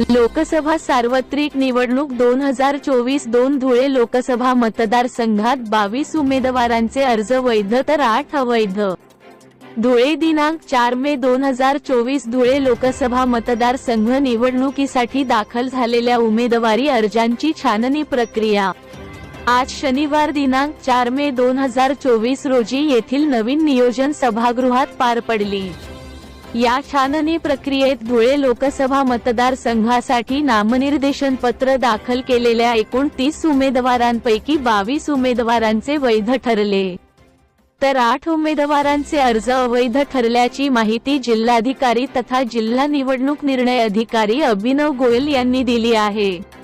लोकसभा सार्वत्रिक निवडणूक दोन हजार चोवीस दोन धुळे लोकसभा मतदारसंघात बावीस उमेदवारांचे अर्ज वैध तर आठ अवैध. धुळे दिनांक चार मे दोन हजार चोवीस धुळे लोकसभा मतदारसंघ निवडणुकीसाठी दाखल झालेल्या उमेदवारी अर्जांची छाननी प्रक्रिया. आज शनिवार दिनांक चार मे दोन हजार चोवीस रोजी येथील नवीन नियोजन सभागृहात पार पडली. या छाननी प्रक्रियेत धुळे लोकसभा मतदारसंघासाठी नामनिर्देशन पत्र दाखल केलेल्या एकोणतीस उमेदवारांपैकी बावीस उमेदवारांचे वैध ठरले. तर आठ उमेदवारांचे अर्ज अवैध ठरल्याची माहिती जिल्हाधिकारी तथा जिल्हा निवडणूक निर्णय अधिकारी अभिनव गोयल यांनी दिली आहे.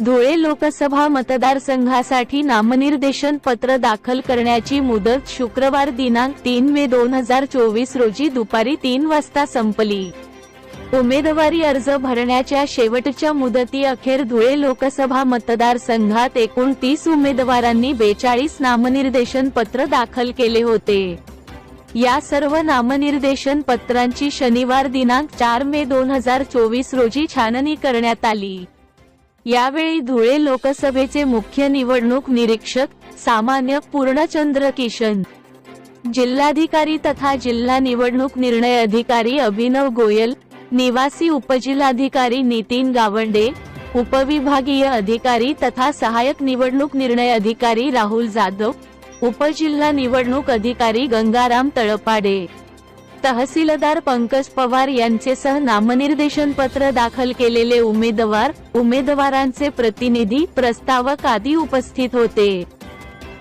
धुळे लोकसभा मतदारसंघासाठी नामनिर्देशन पत्र दाखल करण्याची मुदत शुक्रवार दिनांक तीन मे दोन हजार चोवीस रोजी दुपारी तीन वाजता संपली. उमेदवारी अर्ज भरण्याच्या शेवटच्या मुदती अखेर धुळे लोकसभा मतदारसंघात एकूण तीस उमेदवारांनी बेचाळीस नामनिर्देशन पत्र दाखल केले होते. या सर्व नामनिर्देशन पत्रांची शनिवार दिनांक चार मे दोन हजार चोवीस रोजी छाननी करण्यात आली. यावेळी धुळे लोकसभेचे मुख्य निवडणूक निरीक्षक सामान्य पूर्णचंद्र किशन जिल्हाधिकारी तथा जिल्हा निवडणूक निर्णय अधिकारी अभिनव गोयल निवासी उपजिल्हाधिकारी नितीन गावंडे उपविभागीय अधिकारी तथा सहाय्यक निवडणूक निर्णय अधिकारी राहुल जाधव उपजिल्हा निवडणूक अधिकारी गंगाराम तळपाडे. तहसीलदार पंकज पवार यांचेसह नामनिर्देशन पत्र दाखल केलेले उमेदवार उमेदवारांचे प्रतिनिधी प्रस्तावक आदी उपस्थित होते.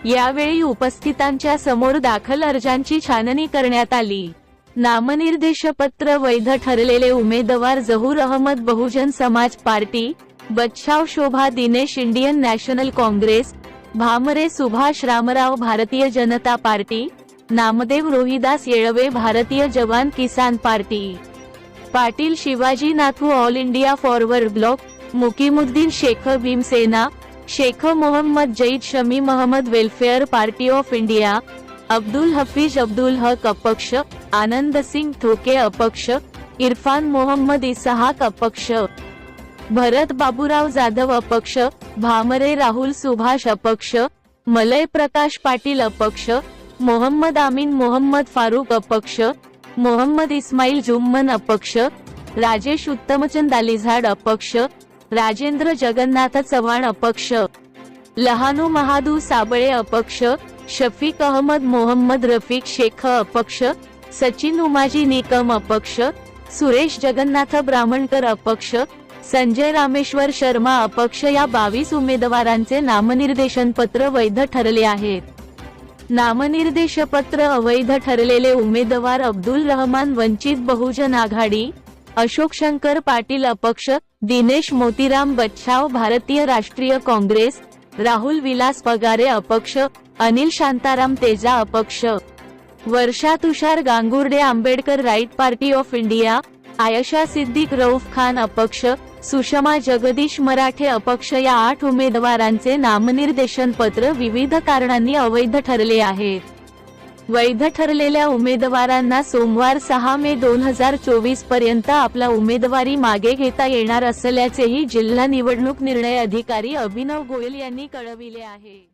यावेळी उपस्थितांच्या समोर दाखल अर्जांची छाननी करण्यात आली. नामनिर्देशपत्र वैध ठरलेले उमेदवार Zahoor Ahmad Bahujan Samaj party Bachhav Shobha Dinesh Indian National Congress Bhamre Subhash Ramrao Bharatiya Janata party Namdev Rohidas Yelve Bharatiya Jawan Kisan party. Patil Shivaji Nathu all India forward bloc Mukimuddin Shaikh Bhimsena Shaikh Mohammad Zaid Shami Mahmad welfare party of India Abdul Hafeez Abdul Haq अपक्ष आनंद सिंग थोके अपक्ष इरफान मोहम्मद इसहाक अपक्ष भरत बाबूराव जाधव अपक्ष भामरे राहुल सुभाष अपक्ष मलय प्रकाश पाटील अपक्ष मोहम्मद आमीन मोहम्मद फारूक अपक्ष मोहम्मद इस्माईल जुम्मन अपक्ष राजेश उत्तमचंद अलिझाड अपक्ष राजेंद्र जगन्नाथ चव्हाण अपक्ष लहानू महादू साबळे अपक्ष शफीक अहमद मोहम्मद रफीक शेख अपक्ष सचिन उमाजी निकम अपक्ष सुरेश जगन्नाथ ब्राह्मणकर अपक्ष संजय रामेश्वर शर्मा अपक्ष या बावीस उमेदवारांचे नामनिर्देशन पत्र वैध ठरले आहेत. नामनिर्देशपत्र अवैध ठरलेले उमेदवार अब्दुल रहमान वंचित बहुजन आघाडी अशोक शंकर पाटील अपक्ष दिनेश मोतीराम बच्छाव भारतीय राष्ट्रीय काँग्रेस राहुल विलास पगारे अपक्ष अनिल शांताराम तेजा अपक्ष. Varsha Tushar Gangurde Ambedkar right party of India Ayesha Siddique Rauf Khan अपक्ष सुषमा जगदीश मराठे अपक्ष या आठ उमेदवारांचे नामनिर्देशन पत्र विविध कारणांनी अवैध ठरले आहेत वैध ठरलेल्या उमेदवारांना सोमवार सहा मे दोन हजार चोवीसपर्यंत आपला उमेदवारी मागे घेता येणार असल्याचेही जिल्हा निवडणूक निर्णय अधिकारी अभिनव गोयल यांनी कळविले आहे.